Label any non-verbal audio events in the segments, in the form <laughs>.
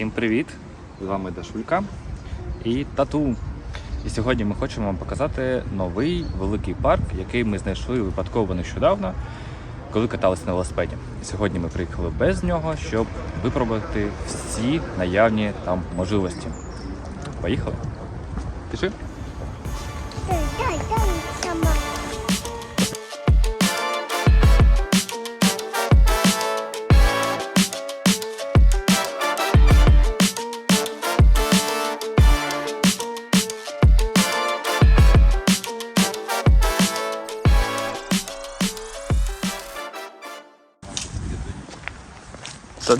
Всім привіт! З вами Дашулька і Тату. І сьогодні ми хочемо вам показати новий великий парк, який ми знайшли випадково нещодавно, коли каталися на велосипеді. І сьогодні ми приїхали без нього, щоб випробувати всі наявні там можливості. Поїхали? Пішли?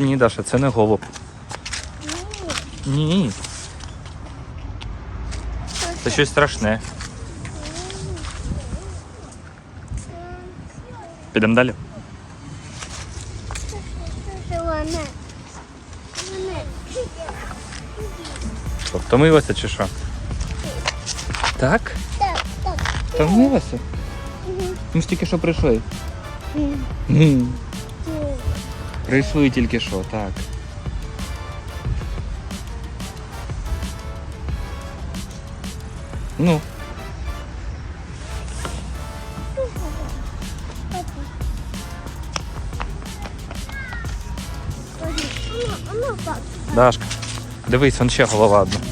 Ні, Даша, це не голуб. Ні. Це щось страшне. Підемо далі. Втомилася чи що? Так? Так, так. Втомилася? Ми ж тільки що прийшли. Прийшли тільки що, так. Ну, Ну. Дашка, дивись, он ще голова одна.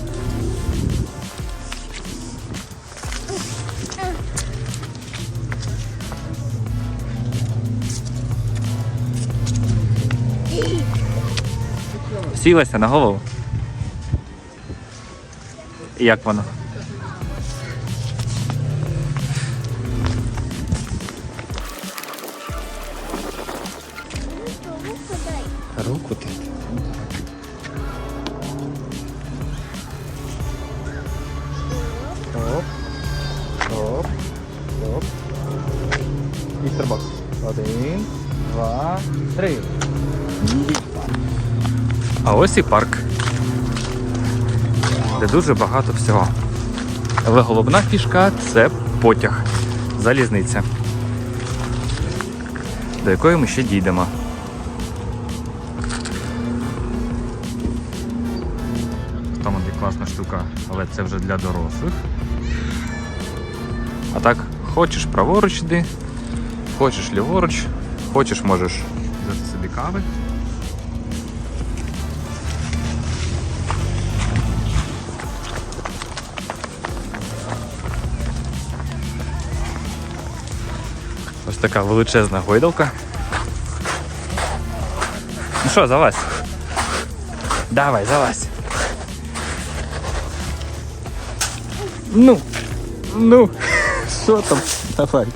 Сілася на голову. Як воно? Руку ти. Оп. Оп. Оп. І стрибок. Один, два, три. А ось і парк. Де дуже багато всього. Але головна фішка це потяг. Залізниця. До якої ми ще дійдемо. Там є класна штука, але це вже для дорослих. А так, хочеш праворуч йди, хочеш ліворуч, хочеш можеш взяти собі кави. Така величезна гойдалка. Ну що, залазь? Давай, залазь. Ну, ну, <laughs> що там? Давай.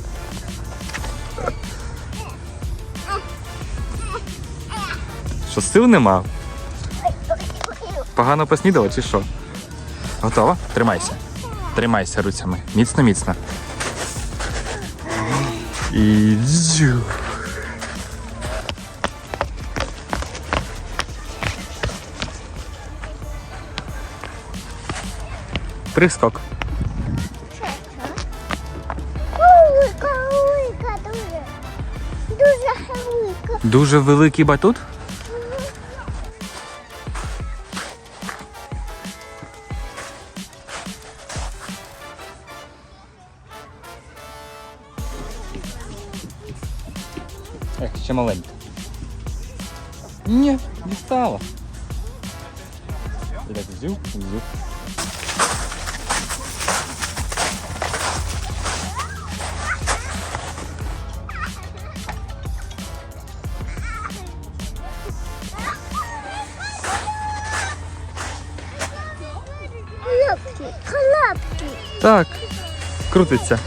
Що сил нема? Погано поснідала чи що? Готова? Тримайся. Тримайся руцями. Міцно, міцно. І дзю. Прискок. Дуже великий батут. Ще маленька. Ні, дістала. І так зюк, зюк. Лапки, лапки. Так, крутиться.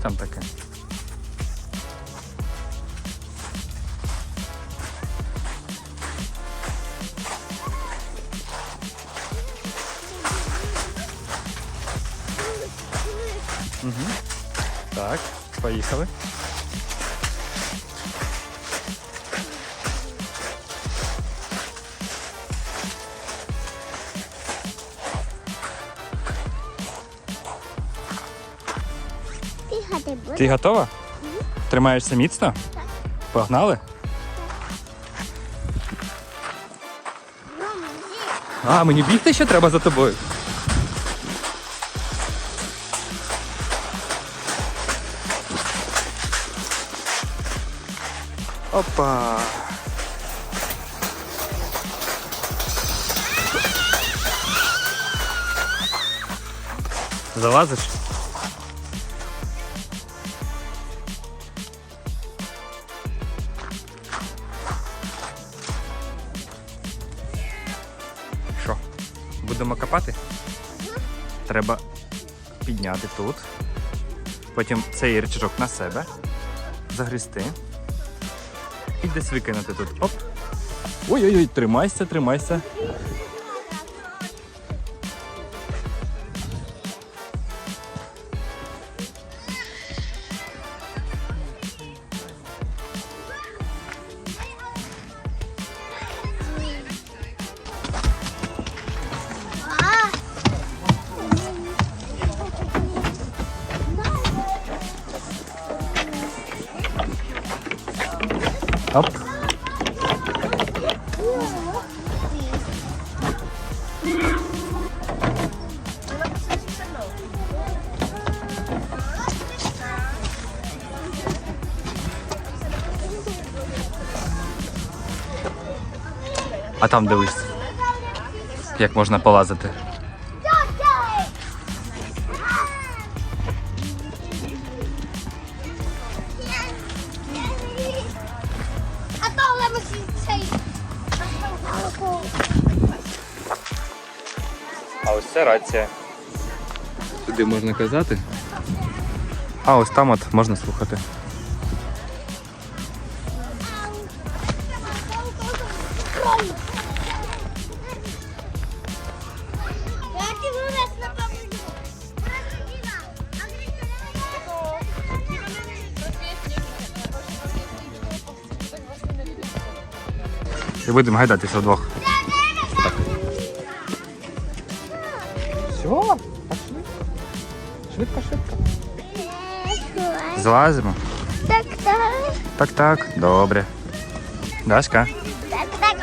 Там таке? Їхати буде. Ти готова? Тримаєшся міцно? Так. Погнали? А, мені бігти ще треба за тобою. Опа. Залазиш? Треба підняти тут. Потім цей рычажок на себе. Загрісти. І десь викинути тут. Оп. Ой-ой-ой, тримайся, тримайся. А там дивись, як можна полазити. А ось це рація. Туди можна казати. А ось там от можна слухати. І будемо гайдатися вдвох. Все, пошли. Швидко, швидко. Злазимо. Так, так. Так, так, добре. Дашка, Так, так.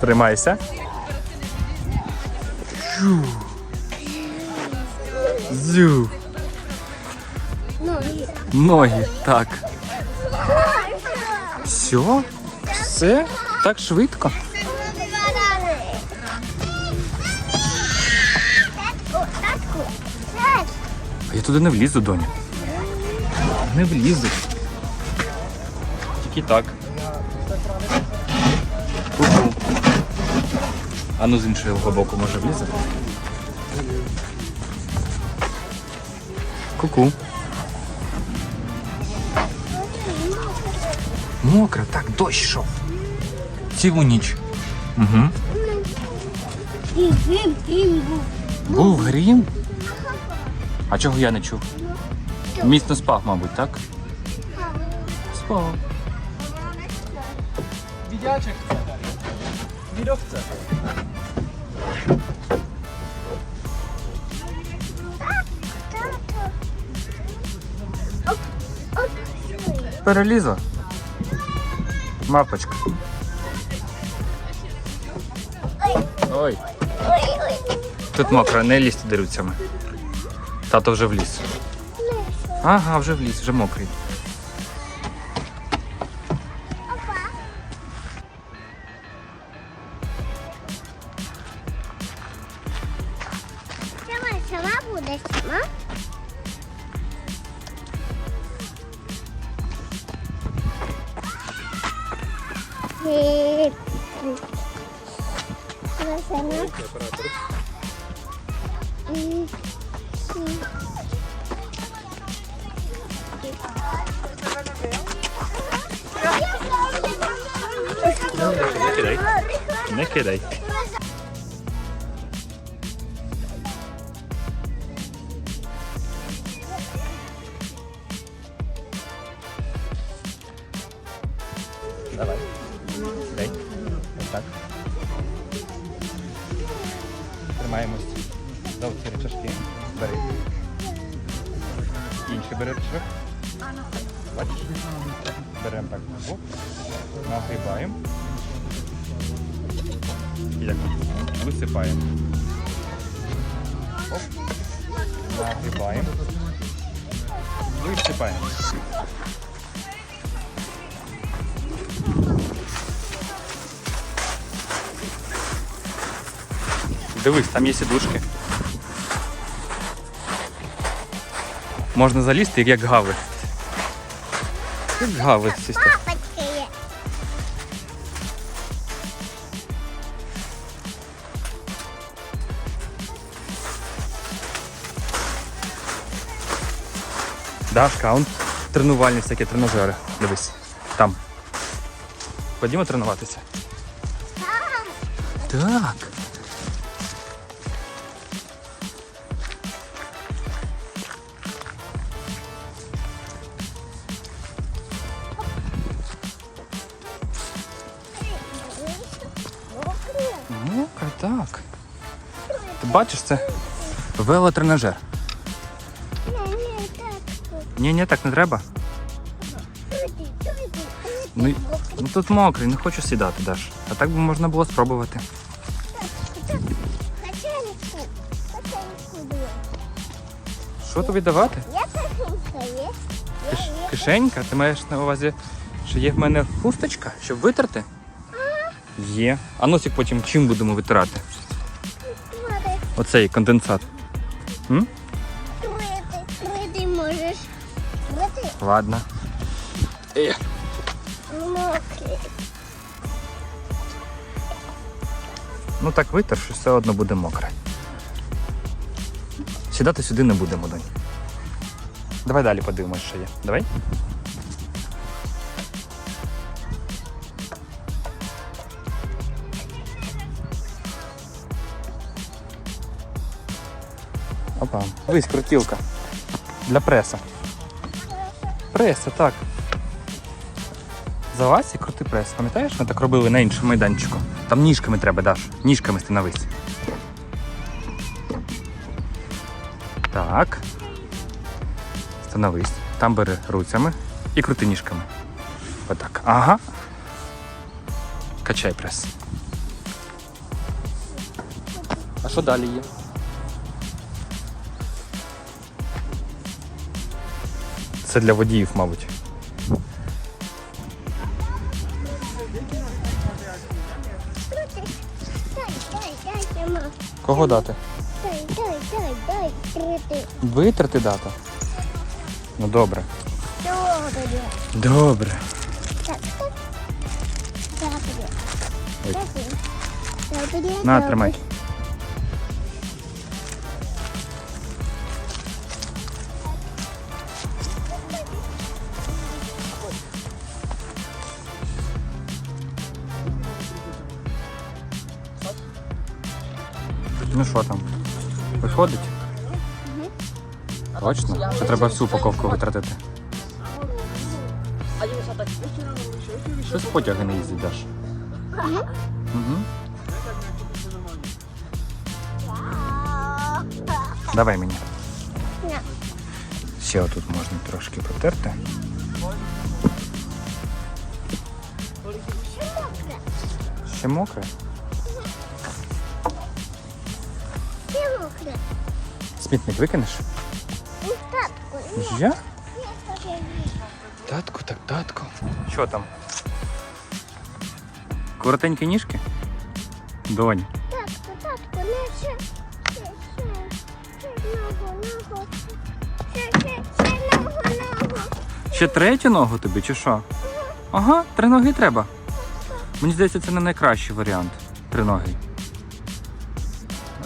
тримайся. Жу. Зю. Ну, Ноги. Так. Все? Все? Так швидко? А я туди не влізу, доня. Не влізу. Тільки так. А ну з іншого боку може влізе? Ку-ку. Мокро, так, дощ йшов. Цілу ніч. Угу. І грім, грім був. Був грім? А чого я не чув? Міцно спав, мабуть, так? Спав. Widziaczek chce. Wirowce. Перелізла. Мапочка. Ой. Ой, ой. Тут мокро, не лізь туди руцями. Тато вже вліз. Ага, вже вліз, вже мокрий. Сама, сама. М, м. Не кидай. Не як висипаємо. Оп. Нагрібаємо. Висипаємо. Дивись, там є сідушки. Можна залізти, як гави. Як гави сісти. Дашка, а он тренувальні всякі тренажери. Дивись. Там. Ходімо тренуватися. Так. Мокро, так. Ти бачиш це? Велотренажер. Ні, ні, так не треба. Ну, ну тут мокрий, не хочу сідати, Даш. А так би можна було спробувати. Що тобі давати? Киш, кишенька? Ти маєш на увазі, що є в мене хусточка, щоб витерти? Є. А носик потім чим будемо витирати? Оцей конденсат. М? Ладно. Е, мокрі. ну так витер, що все одно буде мокре. Сідати сюди не будемо, донь. Давай далі подивимось, що є. Давай. Опа, дивись, крутілка. Для преса. Преса, так. Залазь і крути прес. Пам'ятаєш, ми так робили на іншому майданчику? Там ніжками треба, Даш. Ніжками становись. Так. Становись. Там бери руцями і крути ніжками. Отак. Ага. Качай прес. А що далі є? Це для водіїв, мабуть. Кого дати? Дай, дай, дай, дай, крити. Витерти дати? Ну добре. Добре. Добре. Так, так. Добре. Ой. Добре. Добре. На, тримай. Ну що там? Виходить? Точно? Чи треба всю упаковку витратити? Щось потяги не їздить, Даш. Угу. Давай мені. На. Ще отут можна трошки потерти. Ще мокре? Ще. Смітник викинеш? Ну, татку, ні. Я? Татку, так татку. Що там? Коротенькі ніжки? Донь. Татку, татку, не ще. Ще, ще. Ще ногу, ногу. Ще, ще, ще ногу, ногу. Ще третю ногу тобі, чи що? Ага, три ноги треба. Мені здається, це не найкращий варіант. Три ноги.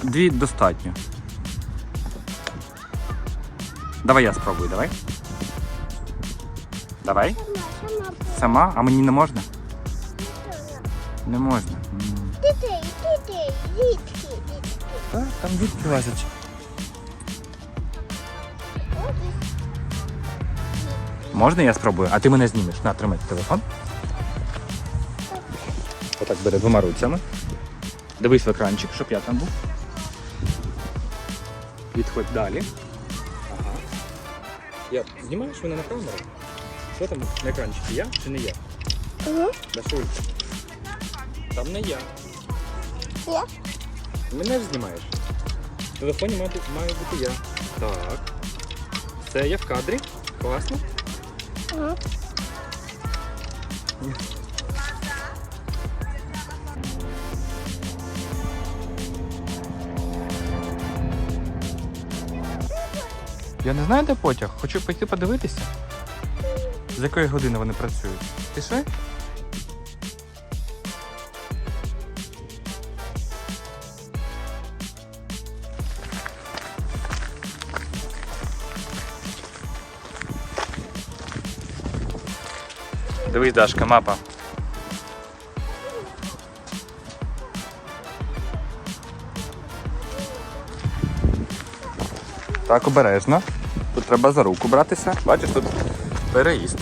Дві достатньо. Давай я спробую, давай. Давай. Сама, а мені не можна? Не можна. Дітей, дітей, дітки, дітки. Там дітки лазять. Можна я спробую? А ти мене знімеш. На, тримай телефон. Отак бери двома руцями. Дивись в екранчик, щоб я там був. Відходь далі. Ага. Я знімаєш мене на камеру? Що там на екранчикі? Я чи не я? Угу. Дашуль. Там не я. Я. Мене ж знімаєш. В телефоні має, має бути я. Так. Це я в кадрі. Класно. Угу. Я не знаю, де потяг. Хочу пойти подивитися. З якої години вони працюють? Пішли? Дивись, Дашка, мапа. Так, обережно. Тут треба за руку братися. Бачиш, тут переїзд.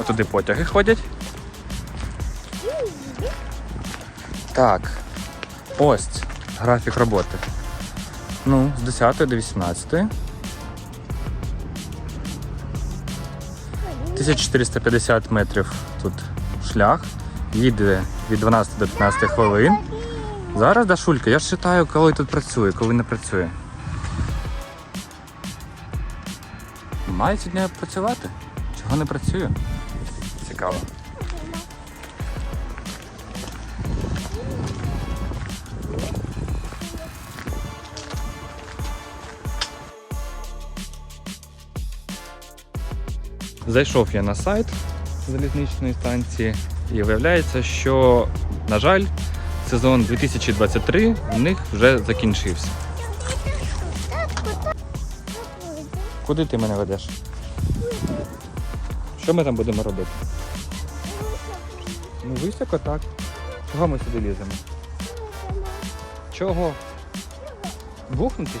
Отуди потяги ходять. Так. Ось графік роботи. Ну, з 10 до 18. 1450 метрів тут шлях. Їде від 12 до 15 хвилин. Зараз Дашулька, я ж читаю, коли тут працює, коли не працює. Має сьогодні працювати? Чого не працює? Цікаво. Зайшов я на сайт залізничної станції і виявляється, що, на жаль, сезон 2023 в них вже закінчився. Куди ти мене ведеш? Що ми там будемо робити? Ну, високо так. Чого ми сюди ліземо? Чого? Бухнутись?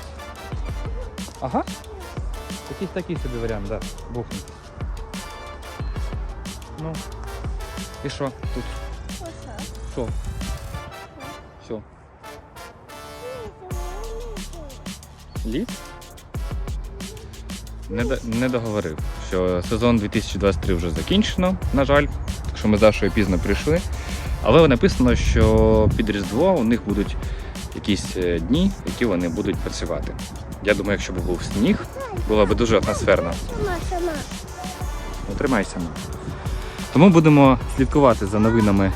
Ага. Якийсь такий собі варіант, так. Да. Бухнутись. Ну. І що тут? Що? Що? Лід? Не, до- не договорив, що сезон 2023 вже закінчено, на жаль, так що ми з Дашою пізно прийшли. Але написано, що під Різдво у них будуть якісь е, дні, які вони будуть працювати. Я думаю, якщо б був сніг, було б дуже атмосферно. Сама, сама. Ну, тримайся. Тому будемо слідкувати за новинами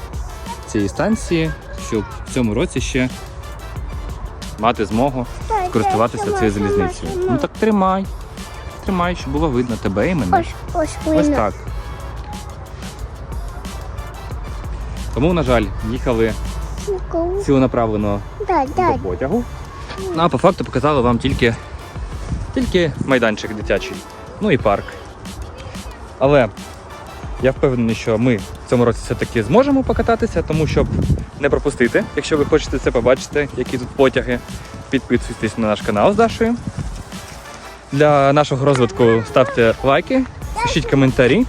цієї станції, щоб в цьому році ще мати змогу користуватися цією залізницею. Ну так тримай. Тримай, щоб було видно тебе і мене. Ось, ось Ось так. Тому, на жаль, їхали цілонаправлено до потягу. Ну, а по факту показали вам тільки, тільки майданчик дитячий, ну і парк. Але я впевнений, що ми в цьому році все-таки зможемо покататися, тому щоб не пропустити, якщо ви хочете це побачити, які тут потяги, підписуйтесь на наш канал з Дашою. Для нашого розвитку ставте лайки, пишіть коментарі,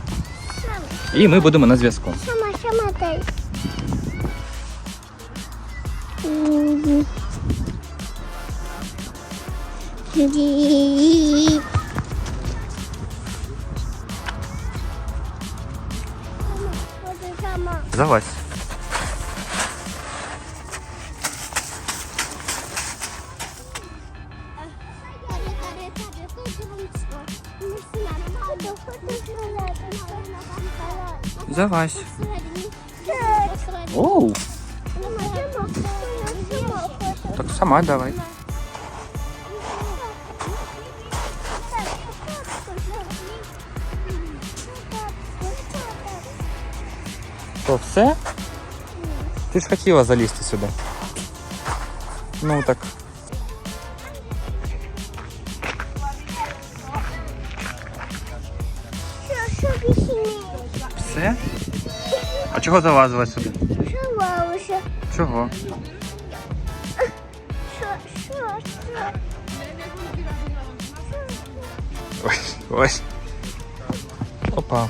і ми будемо на зв'язку. Сама, ходи. Залазь. Посередині. Оу, так сама давай. То все? Ти ж хотіла залізти сюди. Ну так. Що, що? Все? А чого залазила сюди? Що? Чого? Що, що, що? Ось, ось. Опа.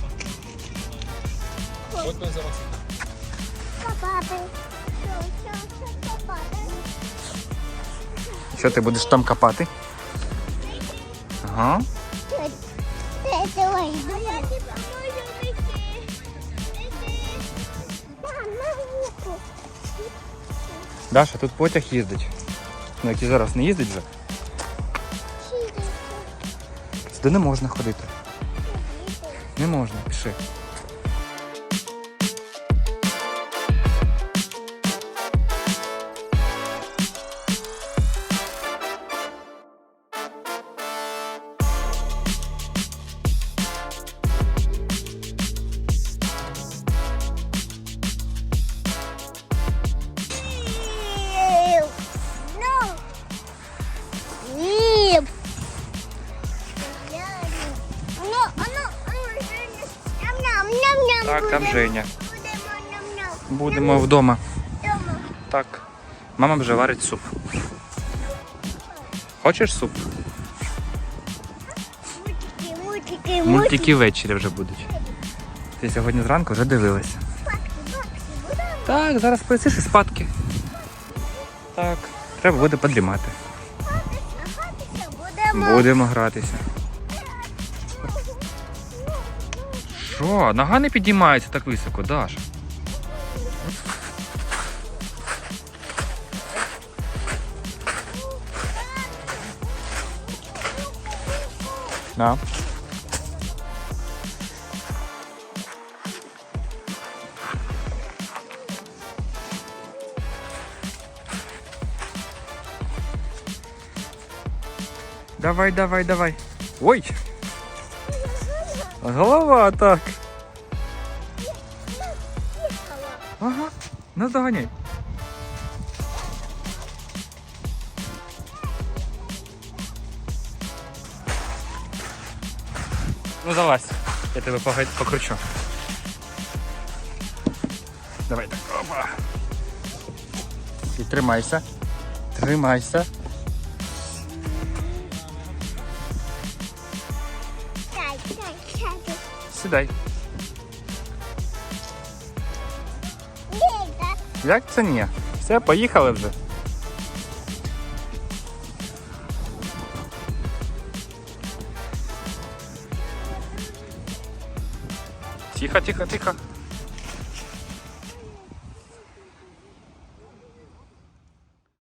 Chodźmy za Maksykiem. Папа. Що, ти будеш там копати? Ага. Даша, тут потяг їздить. Ну, який зараз не їздить вже. Сюди не можна ходити. Не можна, піши. Женя. Будемо вдома. Так. Мама вже варить суп. Хочеш суп? Мультики, ввечері вже будуть. Ти сьогодні зранку вже дивилася. Так, зараз поїсиш і спадки. Так. Треба буде подрімати. Будемо гратися. Що? Нога не підіймається так високо, Даша. На. Давай, давай, давай. Ой! Голова так. Ага, ну доганяй. Ну залазь, я тебе покручу. Давай так. Опа. І тримайся. Тримайся. Сідай. Як це ні? Все, поїхали вже. Тихо, тихо, тихо.